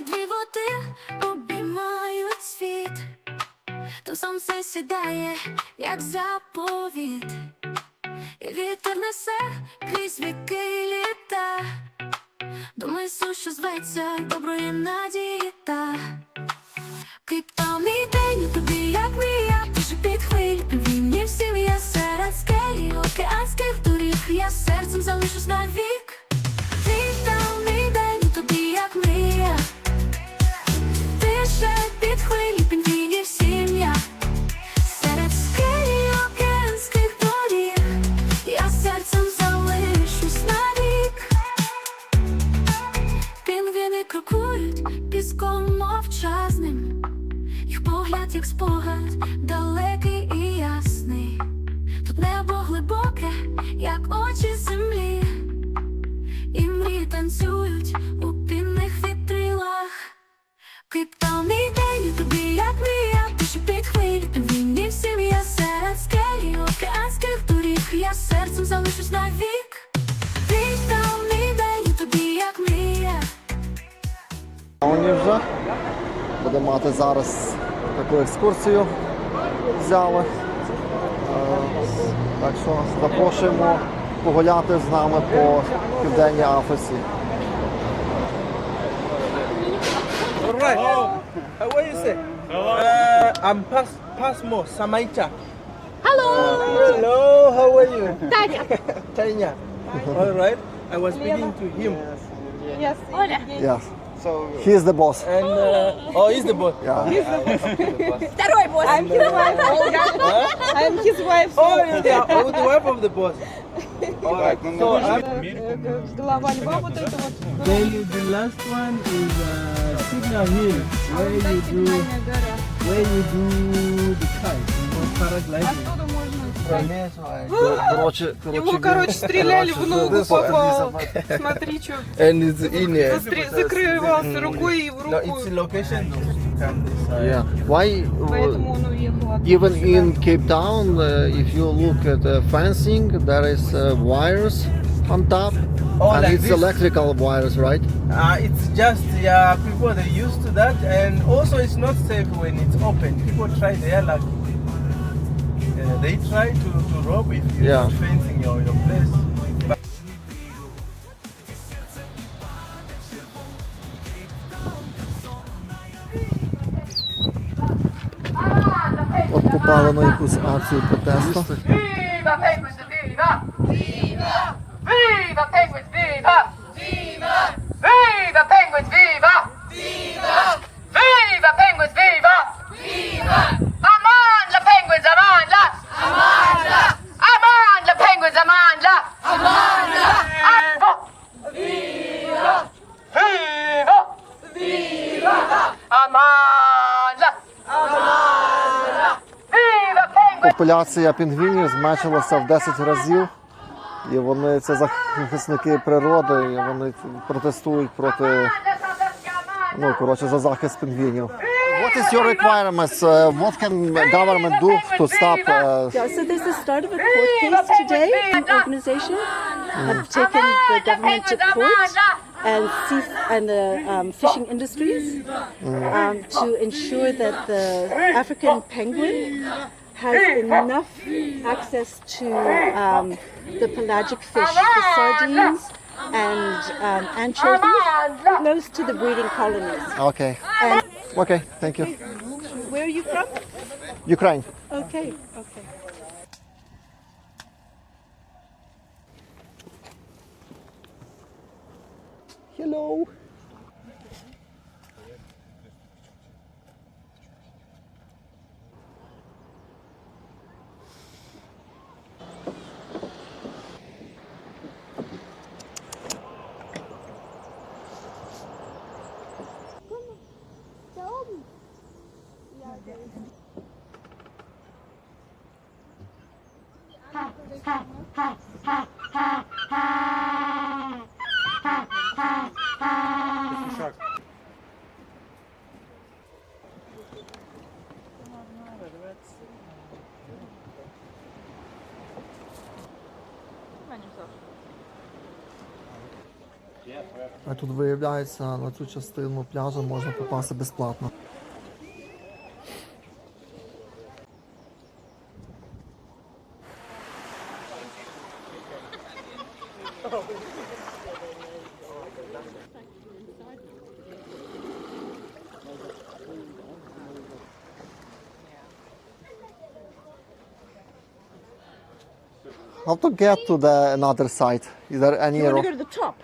дві води обіймають світ, то сонце сідає, як заповіт, і вітер несе крізь віки літа, мису, що зветься доброї надії та. Криптал мій день, тобі як мрія, дуже під хвиль, вільні всім я серед скелі, океанських доріг, я серцем залишусь навік. Танцюють у пінних вітрилах. Криптал мій день, тобі як мрія, пише під хвилі, пінгвінів сім'я серед скелі, океанських доріг, я серцем залишусь навік. Криптал мій день, тобі як мрія. Вони вже будемо мати зараз таку екскурсію взяли. Е, Так що запрошуємо погуляти з нами по південній Африці. Alright. Uh, what you say? Uh, I'm Pas Pasmo Samaita. Hello. hello. How are you? Tanya. Tanya. All right. I was speaking to him, Yes. He's the boss. and uh, oh, he's the boss. Yeah. Второй босс. I'm his wife. I'm his wife. Oh, you're the, oh, the wife of the boss. All right. So льва вот это вот. then the last one is uh, Signal Hill, where you do where you do the kite, you know, paragliding. Оттуда можно. Коротше, Ему, короче, стреляли в ногу, попал. Смотри, что. Закрывался рукой и в руку. a location though. You can't decide. Yeah. Why Поэтому он уехал. оттуда even сюда. in Cape Town, uh, if you look at the fencing, there is uh, wires on top, Oh, and like it's this? electrical wires, right? Uh, it's just yeah, people they used to that, and also it's not safe when it's open. People try their luck. Uh, they try to, to rob if you're Yeah. not fencing your, your place. But на якусь акцію протесту. Viva Penguins, viva! Viva! Viva Penguins, viva! Viva! Viva Penguins, viva! Viva! Amandla Penguins, Amandla! Amandla! Amandla Penguins, Amandla! Amandla! Viva! Viva! Viva! Amandla! Amandla! Viva Penguins! Популяція пінгвінів зменшилася в 10 разів, і вони це захисники природи, і вони протестують проти ну коротше за захист пінгвінів. What is your requirements? Uh, what can government do to stop? Uh, Yeah, so there's the start of a court case today. An organization mm. have taken the government to court and cease and the um, fishing industries mm. um, to ensure that the African penguin has enough access to um, the pelagic fish, the sardines and um, anchovies, close to the breeding colonies. okay. And Okay, thank you. where are you from? Ukraine. Okay, okay. Hello. потрібна, ніж. А тут виявляється на цю частину пляжу можна попасти безплатно. How to get to the another side? Is there any You want road? to go to the top,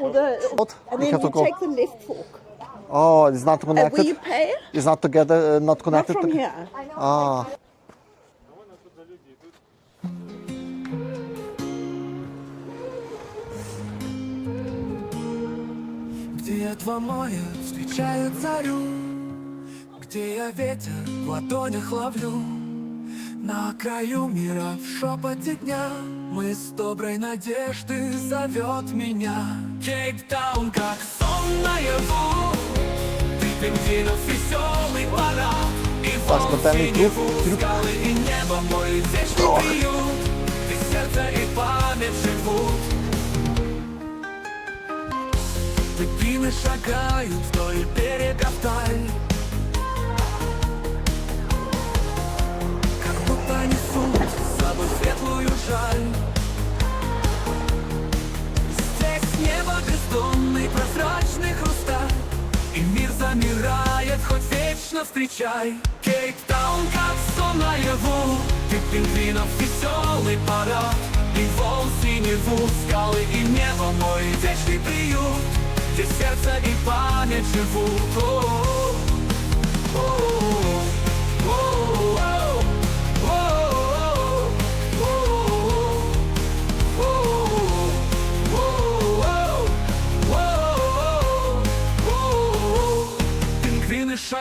or the, What? and We then have to you go- take the left fork. Oh, it's not And will connected. you pay? It's not together, uh, not Not connected. from to- here. Ah. Где я два мая встречают зарю Где я ветер в ладонях ловлю На краю мира в шепоте дня Мы с доброй надежды зовет меня. Кейптаун как сон наяву Ты пингвинов веселый парад. И Так, волн смертельный синеву, труп, трюк. скалы и небо Мой вечный приют. Ты сердце и память живут. Дельфины шагают вдоль берега вдаль будто несут с собой светлую жаль Здесь небо бездонный, прозрачный хрусталь И мир замирает, хоть вечно встречай Кейптаун, как сон наяву Ты пингвинов веселый парад И волн синеву, скалы и небо Мой вечный приют Где сердце и память живут О-о-о. О-о-о. О-о-о.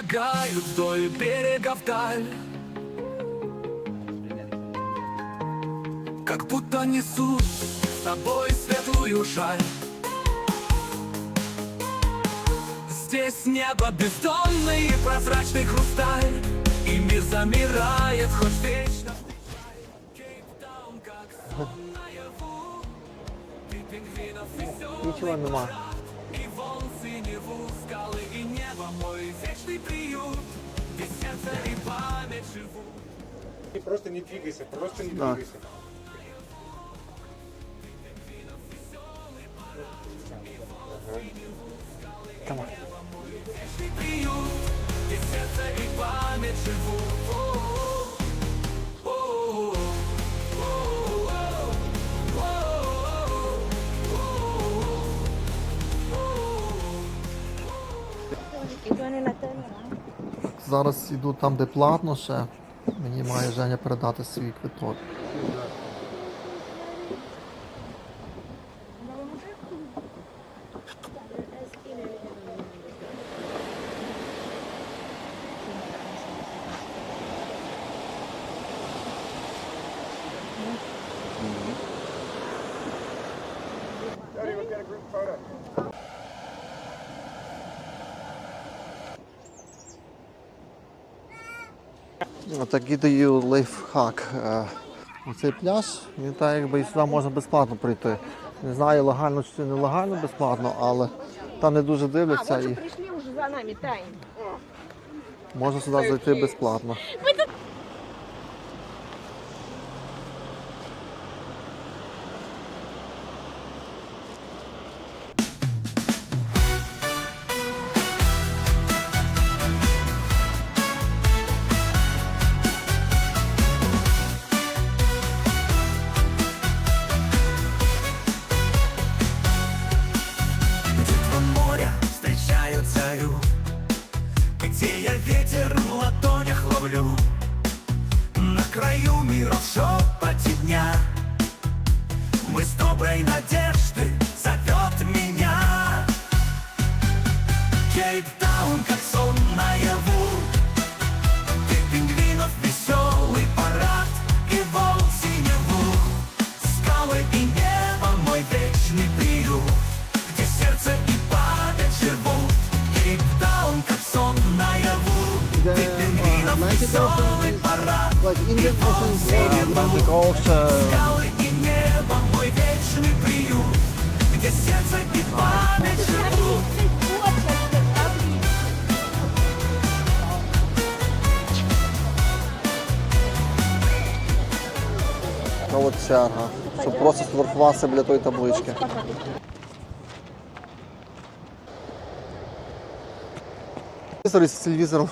Шагают вдоль берега вдаль. Как будто несут с собой светлую шаль Здесь небо бездонный и прозрачный хрусталь И мир замирает, хоть вечно Кейптаун, как сон наяву Ты пингвинов веселый Нічого нема. И волн синеву, скалы и небо Мой вечный приют Где сердце и память живут Ты просто не двигайся, просто не Да. двигайся. вечный приют Где сердце и память живут Зараз йду там, де платно ще. Мені має Женя передати свій квиток. Такий даю лайфхак. Е, Цей пляж, він так якби і сюди можна безплатно прийти. Не знаю, легально чи нелегально безплатно, але там не дуже дивляться і прийшли вже за нами, Тань. можна сюди зайти безплатно. сердце и память живут. Ну, Молодчага, що просто сверхвався біля тої таблички. Телевізор із телевізором.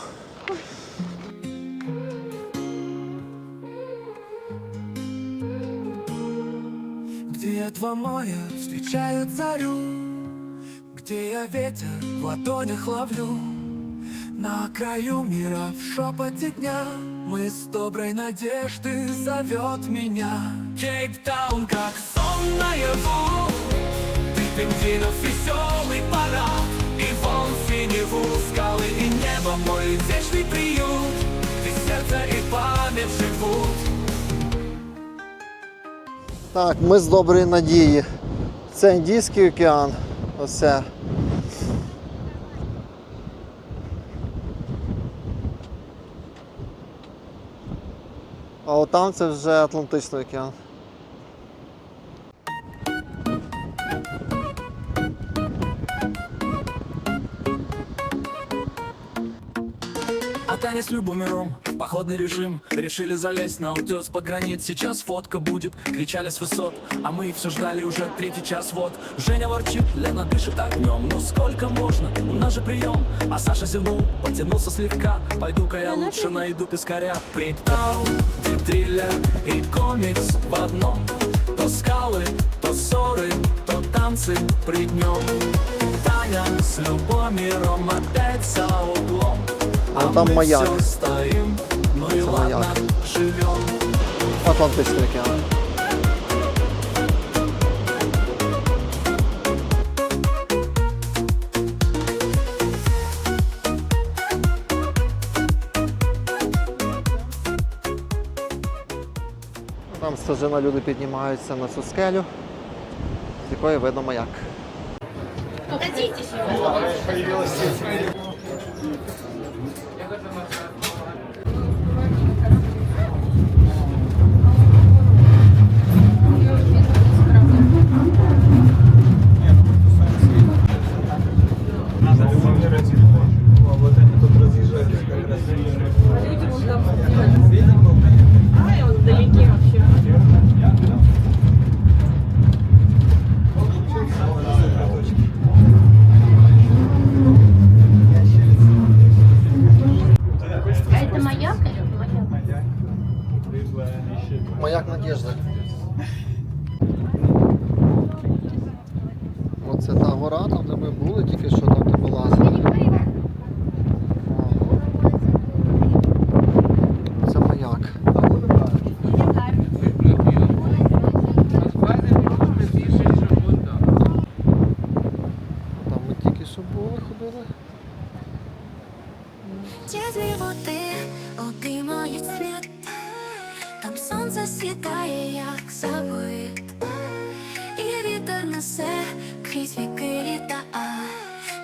Два моя встречают зарю Где я ветер в ладонях ловлю. На краю мира в шепоте дня Мы с доброй надежды зовет меня. Кейптаун как сон наяву Ты пингвинов веселый парад. И вон синеву скалы и небо Мой вечный приют. Ты сердце и память живут Так, ми з доброї надії. Це Індійський океан. Оце. А отам це вже Атлантичний океан. Танец с любомером, походный режим. Решили залезть на утес по гранит. Сейчас фотка будет, кричали с высот. А мы все ждали уже третий час. Вот. Женя ворчит, Лена дышит огнем Ну сколько можно, у нас же прием А Саша зевнул, потянулся слегка. Пойду-ка я лучше найду пескаря. Приттау, где триллер и комикс в одном. То скалы, то ссоры, то танцы при днем Таня с Любомиром опять за углом А там мы маяк. всё стоим, ну и Это ладно, маяк. живем. Атлантичний океан. Там стежина люди піднімаються на цю скелю, з якої видно маяк. А Hemen buradaki kişi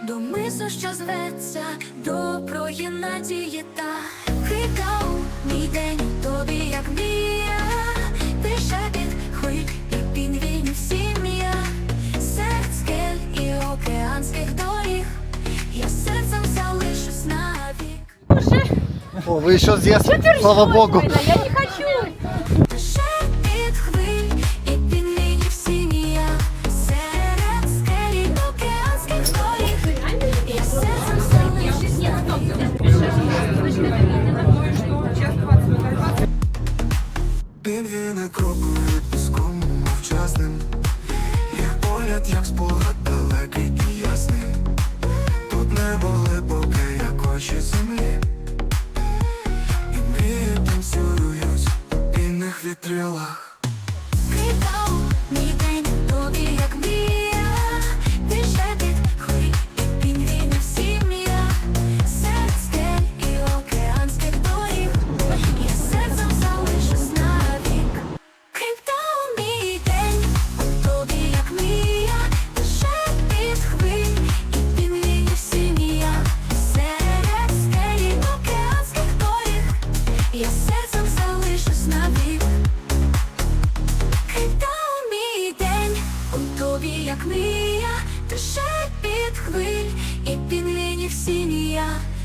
до мису, що зветься доброї надії та Хикав мій день тобі, як мія, ти шепіт хвиль і пінгвінів сім'я, серед скель і океанських доріг, я серцем залишусь навік. О, ви ще здесь, слава Богу. Я не Thank you.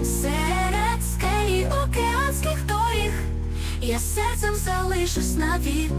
Серед скелі океанських доріг, я серцем залишусь навік.